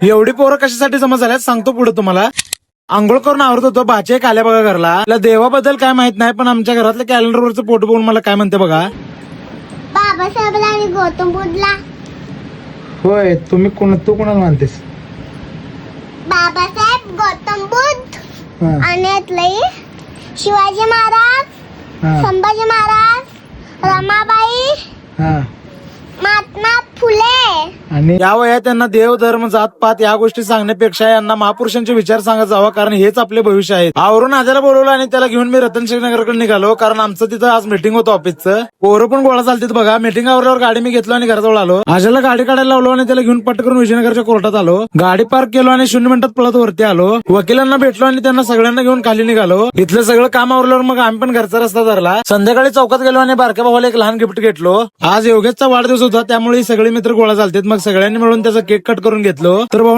एवढी पोरं कशासाठी जमा झाल्यात? सांगतो पुढे तुम्हाला. आंघोळ करून आवरत होतो. भाचे एक आल्या बघा घरला. तिला देवाबद्दल काय माहीत नाही पण आमच्या घरातल्या कॅलेंडरवरचं फोटो बघून मला काय म्हणते बघा. बाबासाहेबला आणि गौतम बुद्धला होय तुम्ही कोण तू कोणाला मानतेस बाबासाहेब गौतम बुद्ध आणि यातलंही शिवाजी महाराज संभाजी महाराज रमाबाई फुले आणि या वयात त्यांना देव धर्म जात पात या गोष्टी सांगण्यापेक्षा यांना महापुरुषांचे विचार सांगत जावा कारण हेच आपले भविष्य आहे. आवरून आजाला बोलवलं आणि त्याला घेऊन मी रतन नगरकडे निघालो कारण आमचं तिथं आज मीटिंग होतं ऑफिसचं पोरं पण गोळा चालतात बघा. मीटिंग आवरल्यावर गाडी मी घेतलो आणि घराजवळ आलो. आजाला गाडी काढायला लावलो आणि त्याला घेऊन पट करून विजयनगरच्या कोर्टात आलो. गाडी पार्क केलो आणि शून्य मिनिटात पळत वरती आलो. वकिलांना भेटलो आणि त्यांना सगळ्यांना घेऊन खाली निघालो. इथलं सगळं काम आवरल्यावर मग आम्ही पण घरचा रस्ता धरला. संध्याकाळी चौकात गेलो आणि बारक्या भावाला एक लहान गिफ्ट घेतलो. आज योगेशचा वाढदिवस होता त्यामुळे सगळे मित्र गोळा चालतात. मग सगळ्यांनी मिळून त्याचा केक कट करून घेतलो. तर